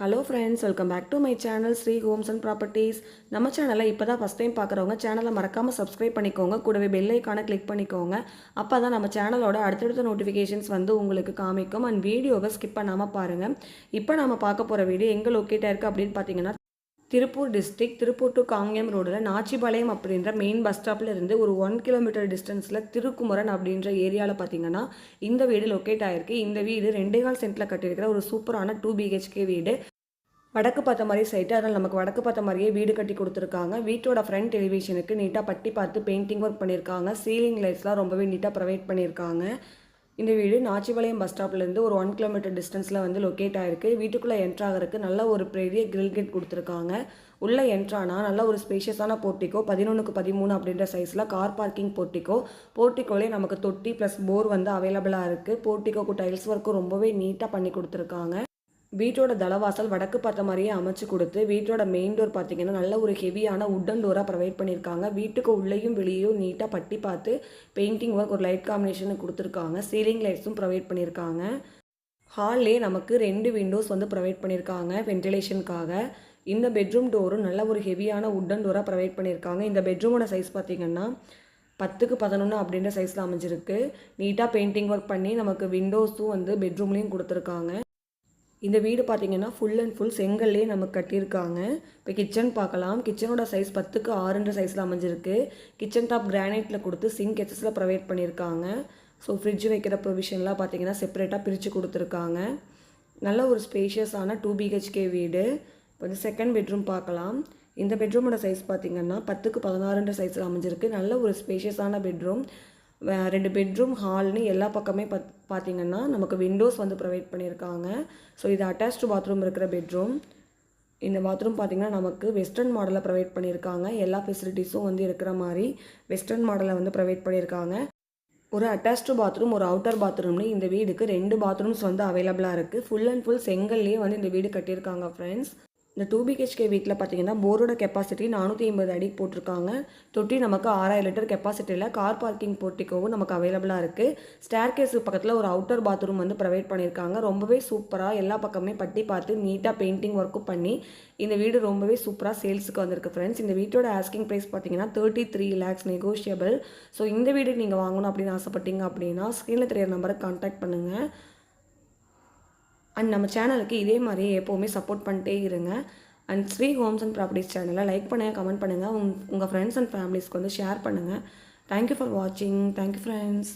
Hello friends welcome back to my channel Sri homes and properties நம்ம சேனலை இப்போ தான் ஃபஸ்ட் டைம் பார்க்குறவங்க சேனலை மறக்காமல் சப்ஸ்கிரைப் பண்ணிக்கோங்க. கூடவே பெல் ஐக்கானை கிளிக் பண்ணிக்கோங்க. அப்போ தான் நம்ம சேனலோட அடுத்தடுத்த நோட்டிஃபிகேஷன்ஸ் வந்து உங்களுக்கு காமிக்கும். அண்ட் வீடியோவை ஸ்கிப் பண்ணாமல் பாருங்கள் இப்போ நம்ம பார்க்க போகிற வீடியோ எங்கே லொக்கேட்டாக இருக்குது அப்படின்னு பார்த்தீங்கன்னா திருப்பூர் டிஸ்ட்ரிக் திருப்பூர் டு காங்கேயம் ரோடில் நாச்சிபாளையம் அப்படின்ற மெயின் பஸ் ஸ்டாப்பில் இருந்து ஒரு ஒன் கிலோமீட்டர் டிஸ்டன்ஸில் திருக்குமரன் அப்படின்ற ஏரியாவில் பார்த்தீங்கன்னா இந்த வீடு லொக்கேட் ஆயிருக்கு. இந்த வீடு ரெண்டே கால் சென்ட்டில் கட்டியிருக்கிற ஒரு சூப்பரான டூ பிஹெச்கே வீடு. வடக்கு பார்த்த மாதிரி சைட்டு அதனால் நமக்கு வடக்கு பார்த்த மாதிரியே வீடு கட்டி கொடுத்துருக்காங்க. வீட்டோட ஃப்ரண்ட் டெலிவிஷனுக்கு நீட்டாக பட்டி பார்த்து பெயிண்டிங் ஒர்க் பண்ணியிருக்காங்க. சீலிங் லைட்ஸ்லாம் ரொம்பவே நீட்டாக ப்ரொவைட் பண்ணியிருக்காங்க. இந்த வீடு நாச்சிபாளையம் பஸ் ஸ்டாப்லேருந்து ஒரு ஒன் கிலோமீட்டர் டிஸ்டன்ஸில் வந்து லொக்கேட் ஆகிருக்கு வீட்டுக்குள்ளே என்ட்ராகிறதுக்கு நல்ல ஒரு பெரிய கிரில் கேட் கொடுத்துருக்காங்க. உள்ளே என்ட்ரானா நல்ல ஒரு ஸ்பேஷியஸான போர்ட்டிக்கோ பதினொன்றுக்கு பதிமூணு அப்படின்ற சைஸில் கார் பார்க்கிங் போர்ட்டிக்கோ போர்ட்டிக்கோலே நமக்கு தொட்டி ப்ளஸ் போர் வந்து அவைலபிளாக இருக்குது போர்ட்டிக்கோக்கு டைல்ஸ் ஒர்க்கும் ரொம்பவே நீட்டாக பண்ணி கொடுத்துருக்காங்க. வீட்டோட தளவாசல் வடக்கு பார்த்த மாதிரியே அமைச்சு கொடுத்து வீட்டோட மெயின் டோர் பார்த்தீங்கன்னா நல்ல ஒரு ஹெவியான உட்டன் டோராக ப்ரொவைட் பண்ணியிருக்காங்க. வீட்டுக்கு உள்ளேயும் வெளியும் நீட்டாக பட்டி பார்த்து பெயிண்டிங் ஒர்க் ஒரு லைட் காம்பினேஷன் கொடுத்துருக்காங்க. சீலிங் லைட்ஸும் ப்ரொவைட் பண்ணியிருக்காங்க. ஹால்லே நமக்கு ரெண்டு விண்டோஸ் வந்து ப்ரொவைட் பண்ணியிருக்காங்க வென்டிலேஷனுக்காக இந்த பெட்ரூம் டோரும் நல்ல ஒரு ஹெவியான உட்டன் டோராக ப்ரொவைட் பண்ணியிருக்காங்க. இந்த பெட்ரூமோட சைஸ் பார்த்தீங்கன்னா பத்துக்கு பதினொன்று அப்படின்ற சைஸில் அமைஞ்சிருக்கு. நீட்டாக பெயிண்டிங் ஒர்க் பண்ணி நமக்கு விண்டோஸும் வந்து பெட்ரூம்லேயும் கொடுத்துருக்காங்க. இந்த வீடு பார்த்தீங்கன்னா ஃபுல் அண்ட் ஃபுல் செங்கல்லே நமக்கு கட்டியிருக்காங்க. இப்போ கிச்சன் பார்க்கலாம். கிச்சனோட சைஸ் பத்துக்கு ஆறுன்ற சைஸில் அமைஞ்சிருக்கு. கிச்சன் டாப் கிரானைட்டில் கொடுத்து சிங்க் எச்சஸில் ப்ரொவைட் பண்ணியிருக்காங்க. ஸோ ஃப்ரிட்ஜ் வைக்கிற ப்ரொவிஷன்லாம் பார்த்தீங்கன்னா செப்பரேட்டாக பிரித்து கொடுத்துருக்காங்க. நல்ல ஒரு ஸ்பேஷியஸான டூ பிஹெச்கே வீடு. இப்போ வந்து செகண்ட் பெட்ரூம் பார்க்கலாம். இந்த பெட்ரூமோட சைஸ் பார்த்தீங்கன்னா பத்துக்கு பதினாறுன்ற சைஸில் அமைஞ்சிருக்கு. நல்ல ஒரு ஸ்பேஷியஸான பெட்ரூம் ரெண்டு பெட்ரூம் ஹால்னு எல்லா பக்கமே பத் பார்த்தீங்கன்னா நமக்கு விண்டோஸ் வந்து ப்ரொவைட் பண்ணியிருக்காங்க ஸோ இது அட்டாச்டு பாத்ரூம் இருக்கிற பெட்ரூம் இந்த பாத்ரூம் பார்த்திங்கன்னா நமக்கு வெஸ்டர்ன் மாடலில் ப்ரொவைட் பண்ணியிருக்காங்க எல்லா ஃபெசிலிட்டிஸும் வந்து இருக்கிற மாதிரி வெஸ்டர்ன் மாடலில் வந்து ப்ரொவைட் பண்ணியிருக்காங்க ஒரு அட்டாச்டு பாத்ரூம் ஒரு அவுட்டர் பாத்ரூம்னு இந்த வீடுக்கு ரெண்டு பாத்ரூம்ஸ் வந்து அவைலபிளாக இருக்குது ஃபுல் அண்ட் ஃபுல் செங்கல்லையே வந்து இந்த வீடு கட்டியிருக்காங்க ஃப்ரெண்ட்ஸ் இந்த டூ பிஹெச்கே வீட்டில் பார்த்தீங்கன்னா போரோட கெப்பாசிட்டி நானூற்றி ஐம்பது அடி போட்டிருக்காங்க. தொட்டி நமக்கு ஆறாயிரம் லிட்டர் கெப்பாசிட்டியில் கார் பார்க்கிங் போர்ட்டிக்கோவும் நமக்கு அவைலபிளாக இருக்குது ஸ்டேர் கேஸு பக்கத்தில் ஒரு அவுட்டர் பாத்ரூம் வந்து ப்ரொவைட் பண்ணியிருக்காங்க. ரொம்பவே சூப்பராக எல்லா பக்கமே பட்டி பார்த்து நீட்டாக பெயிண்டிங் ஒர்க்கும் பண்ணி இந்த வீடு ரொம்பவே சூப்பராக சேல்ஸுக்கு வந்திருக்கு ஃப்ரெண்ட்ஸ் இந்த வீட்டோட ஆஸ்கிங் ப்ரைஸ் பார்த்தீங்கன்னா thirty three lakhs negotiable so இந்த வீடு நீங்கள் வாங்கணும் அப்படின்னு ஆசைப்பட்டீங்க அப்படின்னா ஸ்க்ரீனில் தெரியற நம்பரை கான்டாக்ட் பண்ணுங்கள் அண்ட் நம்ம சேனலுக்கு இதே மாதிரி எப்போவுமே சப்போர்ட் பண்ணிட்டே இருங்க. And Sri homes and properties சேனலை லைக் பண்ணுங்கள் கமெண்ட் பண்ணுங்கள் உங் உங்கள் ஃப்ரெண்ட்ஸ் அண்ட் ஃபேமிலிஸ்க்கு வந்து ஷேர் பண்ணுங்கள் தேங்க்யூ ஃபார் வாட்சிங் தேங்க்யூ ஃப்ரெண்ட்ஸ்